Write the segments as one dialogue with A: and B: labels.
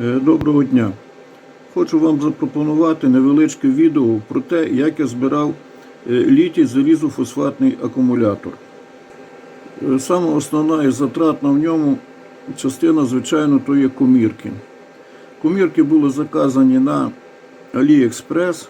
A: Е, Доброго дня. Хочу вам запропонувати невеличке відео про те, як я збирав е, літій залізофосфатний акумулятор. Е, Саме основна і затратна в ньому частина, звичайно, то є комірки. Комірки були заказані на AliExpress.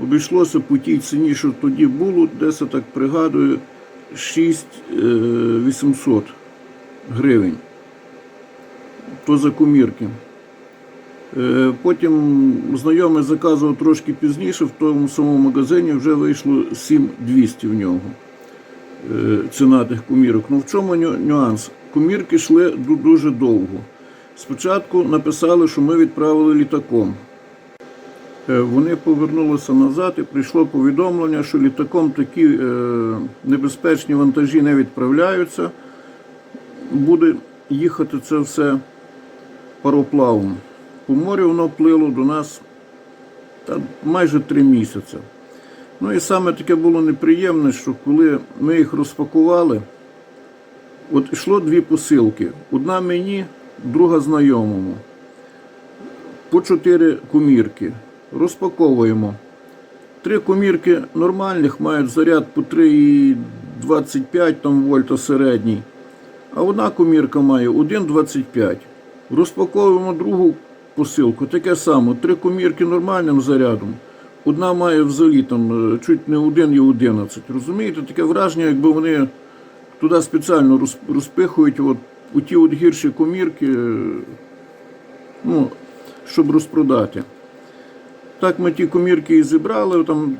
A: Обійшлося по тій ціні, що тоді було, десь я так пригадую, 6800 гривень. То за комірки. Е, Потім знайомий заказував трошки пізніше, в тому самому магазині вже вийшло 7200 в нього. е, Ціна тих комірок. Ну в чому нюанс? Комірки йшли дуже довго. Спочатку написали, що ми відправили літаком. Е, Вони повернулися назад і прийшло повідомлення, що літаком такі небезпечні вантажі не відправляються. Буде їхати це все пароплавом. По морю воно плило до нас та майже три місяці. Ну і саме таке було неприємне, що коли ми їх розпакували, от йшло дві посилки. Одна мені, друга знайомому. По чотири комірки. Розпаковуємо. Три комірки нормальних мають заряд по 3,25 там вольта середній. А одна комірка має 1,25. Розпаковуємо другу посилку, таке саме. Три комірки нормальним зарядом. Одна має взагалі там е, чуть не 1 і 11. Розумієте, таке враження, якби вони туди спеціально розпихують от, у ті от гірші комірки, е, ну, щоб розпродати. Так ми ті комірки і зібрали. Там,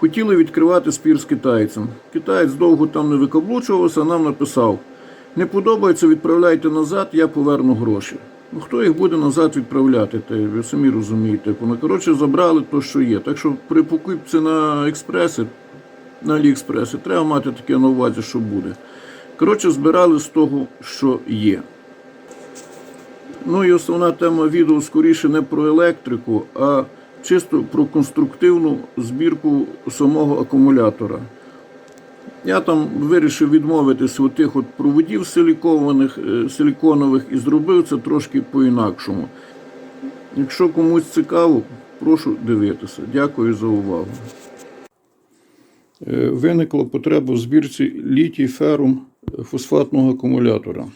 A: хотіли відкривати спір з китайцем. Китаєць довго там не викаблучувався, нам написав: не подобається, відправляйте назад, я поверну гроші. Ну хто їх буде назад відправляти? Та ви самі розумієте. Ну, коротше, забрали то, що є. Так що при покупці на експреси, на Аліекспреси, треба мати таке на увазі, що буде. Коротше, збирали з того, що є. Ну і основна тема відео скоріше не про електрику, а чисто про конструктивну збірку самого акумулятора. Я там вирішив відмовитися від тих от проводів силікованих, е, силіконових і зробив це трошки по-інакшому. Якщо комусь цікаво, прошу дивитися. Дякую за увагу. Е, Виникла потреба в збірці літій ферум фосфатного акумулятора.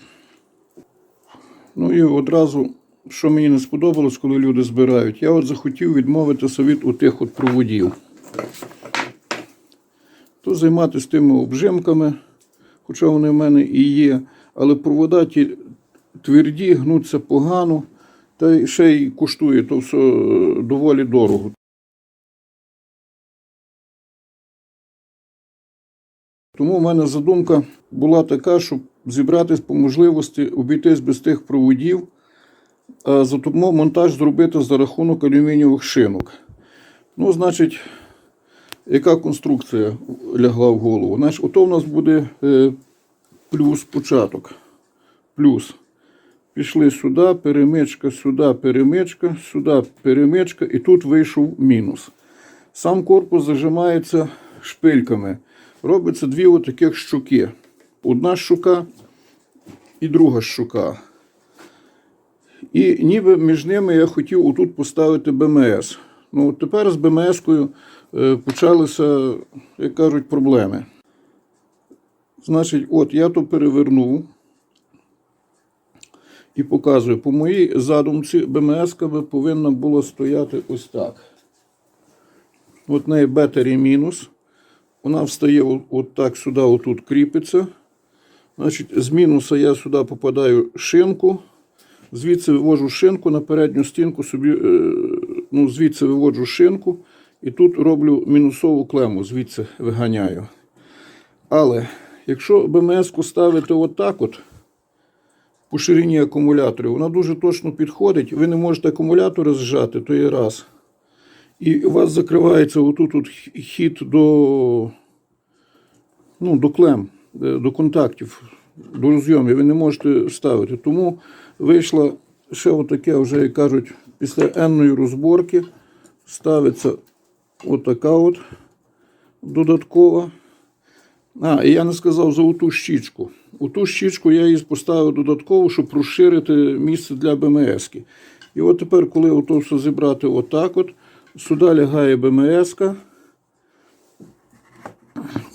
A: Ну і одразу, що мені не сподобалось, коли люди збирають, я от захотів відмовитися від отих от проводів. То займатися тими обжимками, хоча вони в мене і є, але провода ті тверді, гнуться погано, та ще й коштує то все е, доволі дорого. Тому в мене задумка була така, щоб зібратись по можливості обійтись без тих проводів, а затому монтаж зробити за рахунок алюмінієвих шинок. Ну, значить, яка конструкція лягла в голову? Значить, ото в нас буде е, плюс початок. Плюс. Пішли сюди, перемичка, сюди, перемичка, сюди, перемичка, і тут вийшов мінус. Сам корпус зажимається шпильками. Робиться дві отаких щуки. Одна щука і друга щука. І ніби між ними я хотів отут поставити БМС. Ну, тепер з БМС-кою почалися, як кажуть, проблеми. Значить, от я то перевернув і показую. По моїй задумці БМС-ка би повинна була стояти ось так. От неї бетері мінус. Вона встає от так сюди, отут кріпиться. Значить, з мінуса я сюди попадаю шинку. Звідси вивожу шинку на передню стінку собі, е, ну, звідси виводжу шинку і тут роблю мінусову клему, звідси виганяю. Але якщо БМС-ку ставити отак от, по ширині акумуляторів, вона дуже точно підходить. Ви не можете акумулятори зжати, то є раз. І у вас закривається отут от хід до, ну, до клем, е, до контактів, до розйомів. Ви не можете ставити. Тому вийшло ще отаке, вже, як кажуть, після енної розборки ставиться отака от додаткова. А, і я не сказав за оту щічку. Оту щічку я її поставив додатково, щоб розширити місце для БМС. І от тепер, коли ото все зібрати отак от, сюди лягає БМС. -ка.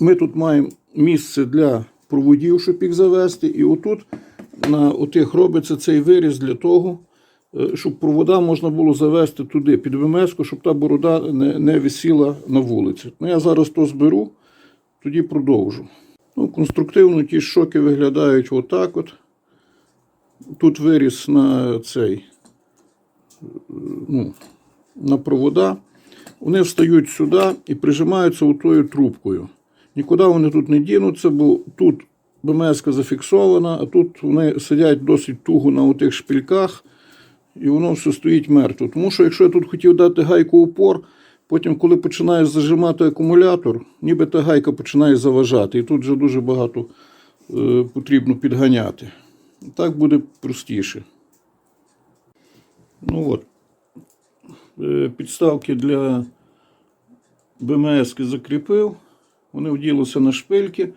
A: Ми тут маємо місце для проводів, щоб їх завести. І отут на отих робиться цей виріз для того, щоб провода можна було завести туди, під БМС, щоб та борода не, не висіла на вулиці. Ну, я зараз то зберу, тоді продовжу. Ну, конструктивно ті шоки виглядають отак от. Тут виріс на цей е, ну, на провода. Вони встають сюди і прижимаються отою трубкою. Нікуди вони тут не дінуться, бо тут БМС зафіксована, а тут вони сидять досить туго на отих шпильках, і воно все стоїть мертво. Тому що якщо я тут хотів дати гайку упор, потім, коли починаєш зажимати акумулятор, ніби та гайка починає заважати. І тут вже дуже багато е, потрібно підганяти. Так буде простіше. Ну от. Е, Підставки для БМС закріпив. Вони вділися на шпильки.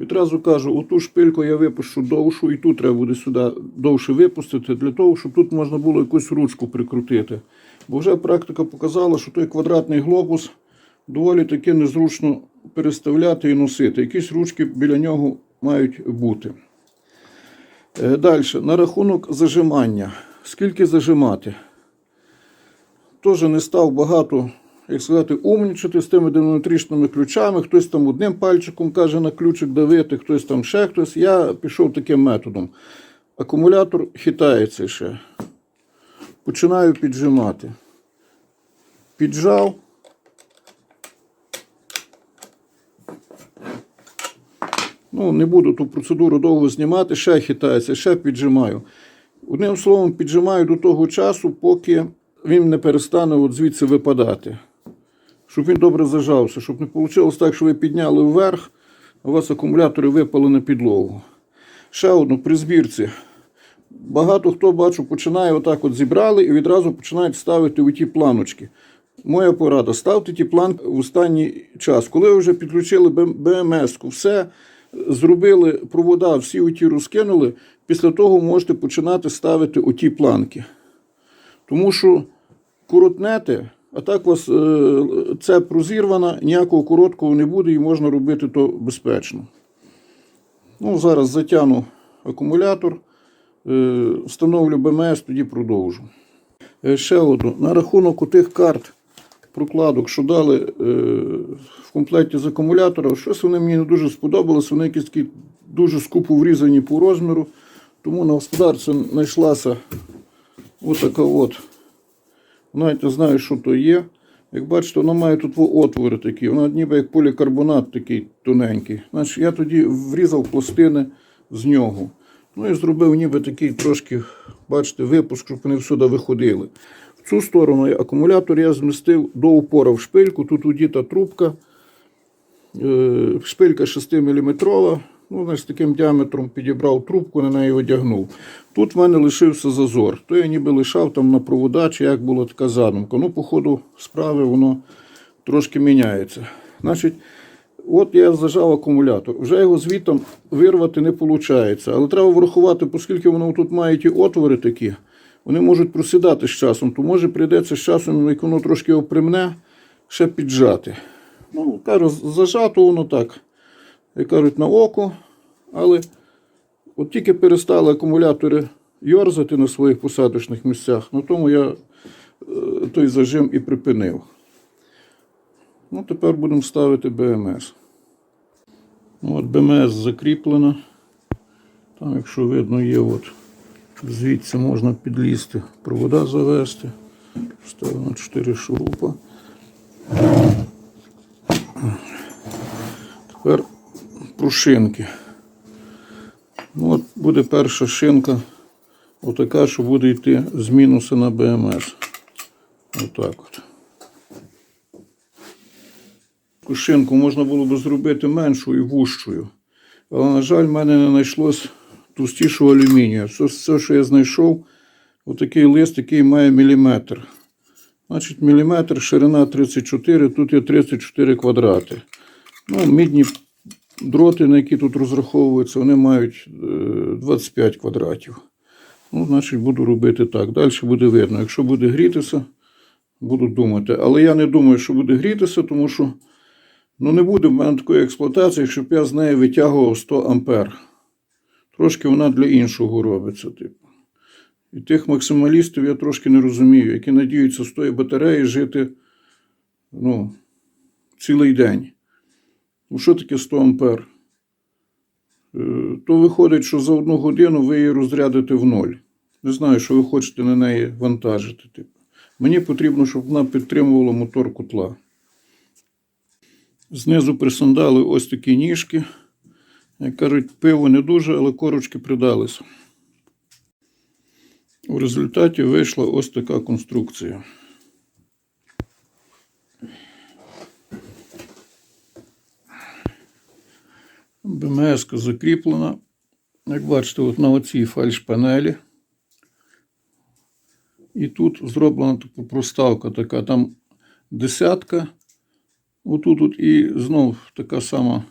A: Відразу кажу, оту шпильку я випущу довшу, і тут треба буде сюди довше випустити, для того, щоб тут можна було якусь ручку прикрутити. Бо вже практика показала, що той квадратний глобус доволі таки незручно переставляти і носити. Якісь ручки біля нього мають бути. Далі, на рахунок зажимання. Скільки зажимати? Теж не став багато, як сказати, умнічати з тими динаметричними ключами. Хтось там одним пальчиком каже на ключик давити, хтось там ще хтось. Я пішов таким методом. Акумулятор хитається ще. Починаю піджимати. Піджав. Ну, не буду ту процедуру довго знімати, ще хитається, ще піджимаю. Одним словом, піджимаю до того часу, поки він не перестане от звідси випадати. Щоб він добре зажався, щоб не вийшло так, що ви підняли вверх, а у вас акумулятори випали на підлогу. Ще одну при збірці. Багато хто бачу, починає отак от зібрали і відразу починають ставити у ті планочки. Моя порада, ставте ті планки в останній час. Коли ви вже підключили БМС, все зробили провода, всі оті розкинули, після того можете починати ставити оті планки. Тому що коротнете, а так у вас е, цеп розірвана, ніякого короткого не буде і можна робити то безпечно. Ну, Зараз затягну акумулятор, е, встановлю БМС, тоді продовжу. Е, Ще одну. На рахунок тих карт прокладок, що дали в комплекті з акумулятора, щось вони мені не дуже сподобалось. Вони якісь такі дуже скупо врізані по розміру. Тому на господарці знайшлася отака от. Навіть не знаю, що то є. Як бачите, вона має тут отвори такі, вона ніби як полікарбонат такий тоненький. Значить, я тоді врізав пластини з нього. Ну і зробив ніби такий трошки, бачите, випуск, щоб вони всюди виходили. В цю сторону акумулятор я змістив до упора в шпильку. Тут удіта трубка. Е, Шпилька 6 мм. Ну, значить, таким діаметром підібрав трубку, на неї одягнув. Тут в мене лишився зазор. То я ніби лишав там на провода, чи як була така задумка. Ну, по ходу справи воно трошки міняється. Значить, от я зажав акумулятор. Вже його звітом вирвати не виходить. Але треба врахувати, оскільки воно тут має ті отвори такі, вони можуть просідати з часом, то може прийдеться з часом, як воно трошки опрямне, ще піджати. Ну, кажу, зажато воно так, як кажуть, на око, але от тільки перестали акумулятори йорзати на своїх посадочних місцях, на тому я е, той зажим і припинив. Ну, тепер будемо ставити БМС. Ну, От БМС закріплена. Там, якщо видно, є от звідси можна підлізти, провода завести. Ставимо 4 шурупа. Пружинки. Ну, от буде перша шинка, отака, що буде йти з мінуса на БМС. Отак от. Таку шинку можна було б зробити меншою і вужчою. Але, на жаль, в мене не знайшлось товстішого алюмінію. Все, все, що я знайшов, отакий лист, який має міліметр. Значить, міліметр, ширина 34, тут є 34 квадрати. Ну, мідні дроти, на які тут розраховуються, вони мають е, 25 квадратів. Ну, значить, буду робити так. Далі буде видно. Якщо буде грітися, буду думати. Але я не думаю, що буде грітися, тому що ну, не буде в мене такої експлуатації, щоб я з неї витягував 100 ампер. Трошки вона для іншого робиться. Типу. І тих максималістів я трошки не розумію, які надіються з тої батареї жити ну, цілий день. Ну, що таке 100 ампер? Е, То виходить, що за одну годину ви її розрядите в ноль. Не знаю, що ви хочете на неї вантажити. Типу. Мені потрібно, щоб вона підтримувала мотор котла. Знизу присандали ось такі ніжки. Як кажуть, пиво не дуже, але корочки придалися. У результаті вийшла ось така конструкція. БМС закріплена. Як бачите, от на оцій фальш-панелі. І тут зроблена типу проставка така. Там десятка. Отут от і знов така сама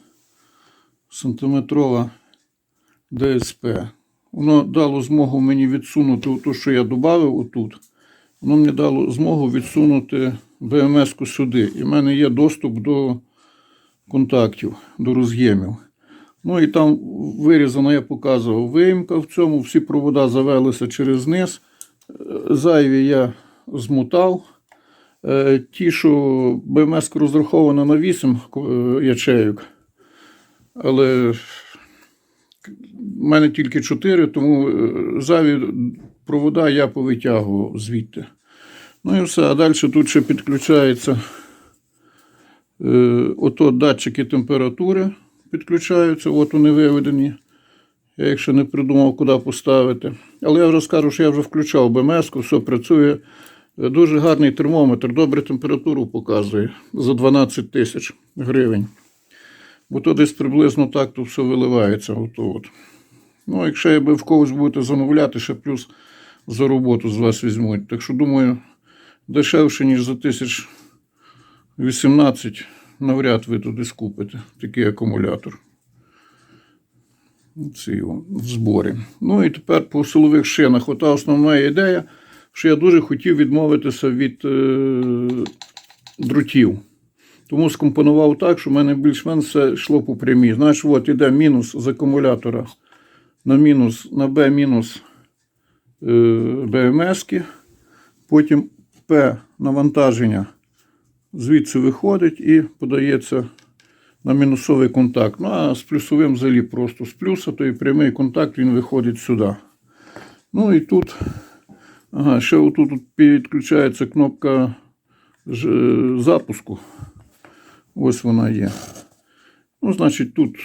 A: сантиметрова ДСП. Воно дало змогу мені відсунути те, що я додав отут. Воно мені дало змогу відсунути БМС-ку сюди. І в мене є доступ до контактів, до роз'ємів. Ну і там вирізано, я показував виїмка в цьому. Всі провода завелися через низ. Е, Зайві я змотав. Е, Ті, що БМС розрахована на 8 е, ячейок. Але в мене тільки 4, тому зайві провода я повитягував звідти. Ну і все. А далі тут ще підключається ото датчики температури підключаються, от вони виведені. Я їх ще не придумав, куди поставити. Але я вже скажу, що я вже включав БМС, все працює. Дуже гарний термометр, добре температуру показує за 12 тисяч гривень. Бо то десь приблизно так тут все виливається. Ото от. Ну, якщо би в когось будете замовляти, ще плюс за роботу з вас візьмуть. Так що, думаю, дешевше, ніж за 1018 навряд ви туди скупите такий акумулятор. Це в зборі. Ну і тепер по силових шинах. Ота основна ідея, що я дуже хотів відмовитися від е, дротів. Тому скомпонував так, що в мене більш-менш все йшло по прямій. Знаєш, от іде мінус з акумулятора на мінус, на B мінус е, БМС-ки. Потім П навантаження звідси виходить і подається на мінусовий контакт. Ну, а з плюсовим взагалі просто з плюса, то і прямий контакт він виходить сюди. Ну і тут, ага, ще отут підключається кнопка е, запуску. Ось вона є. Ну, значить, тут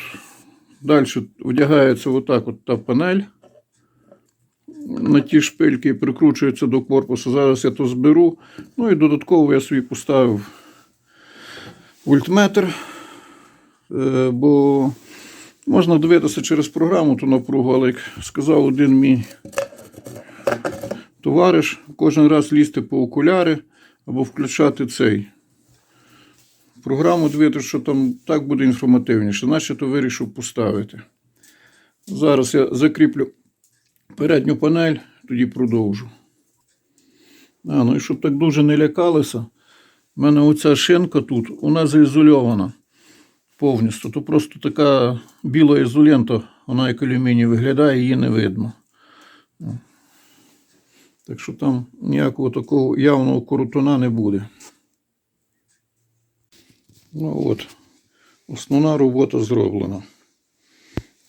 A: далі вдягається отак от та панель. На ті шпильки прикручується до корпусу. Зараз я то зберу. Ну і додатково я собі поставив вольтметр. Е, Бо можна дивитися через програму ту напругу, але як сказав один мій товариш, кожен раз лізти по окуляри або включати цей. Програму дивитися, що там так буде інформативніше, значить то вирішив поставити. Зараз я закріплю передню панель, тоді продовжу. А, ну і щоб так дуже не лякалися, в мене оця шинка тут, вона заізольована повністю. То просто така біла ізолента, вона як алюміній виглядає, її не видно. Так що там ніякого такого явного коротуна не буде. Ну от, основна робота зроблена.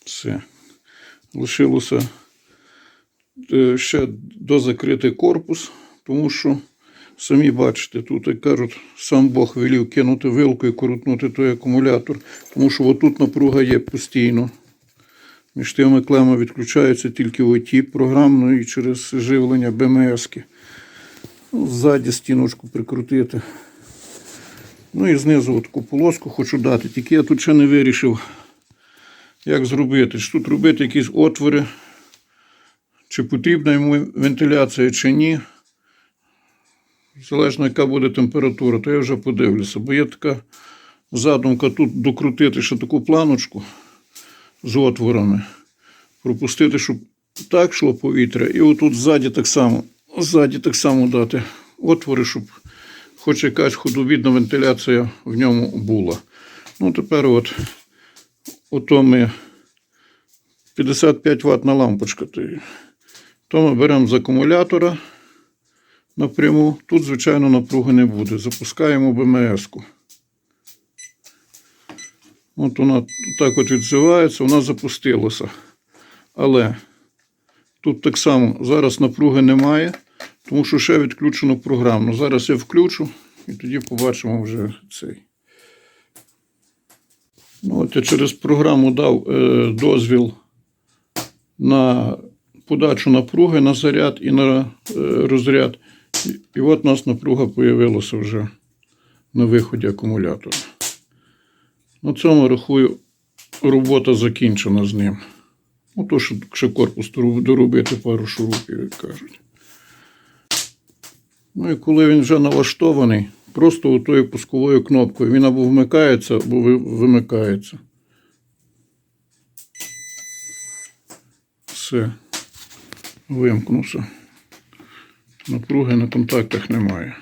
A: Все. Лишилося ще дозакрити корпус, тому що, самі бачите, тут, як кажуть, сам Бог велів кинути вилку і коротнути той акумулятор, тому що отут напруга є постійно. Між тими клеми відключаються тільки оті програмно і через живлення БМС-ки. Ну, ззаді стіночку прикрутити. Ну і знизу таку полоску хочу дати. Тільки я тут ще не вирішив, як зробити. Чи тут робити якісь отвори, чи потрібна йому вентиляція, чи ні. Залежно, яка буде температура, то я вже подивлюся. Бо є така задумка тут докрутити ще таку планочку з отворами. Пропустити, щоб так йшло повітря, і отут ззаді так само, ззаді так само дати отвори, щоб хоч якась худобідна вентиляція в ньому була. Ну, тепер от, ото ми 55 ватна лампочка. То, ми беремо з акумулятора напряму. Тут, звичайно, напруги не буде. Запускаємо БМС-ку. От вона так от відзивається, вона запустилася. Але тут так само зараз напруги немає, тому що ще відключено програмно. Зараз я включу і тоді побачимо вже цей. Ну, от я через програму дав е, дозвіл на подачу напруги на заряд і на е, розряд. І, от у нас напруга з'явилася вже на виході акумулятора. На цьому рахую, робота закінчена з ним. Ну, то, що ще корпус доробити пару шурупів, як кажуть. Ну і коли він вже налаштований, просто отою пусковою кнопкою він або вмикається, або вимикається. Все. Вимкнувся. Напруги на контактах немає.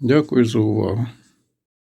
A: Дякую за увагу.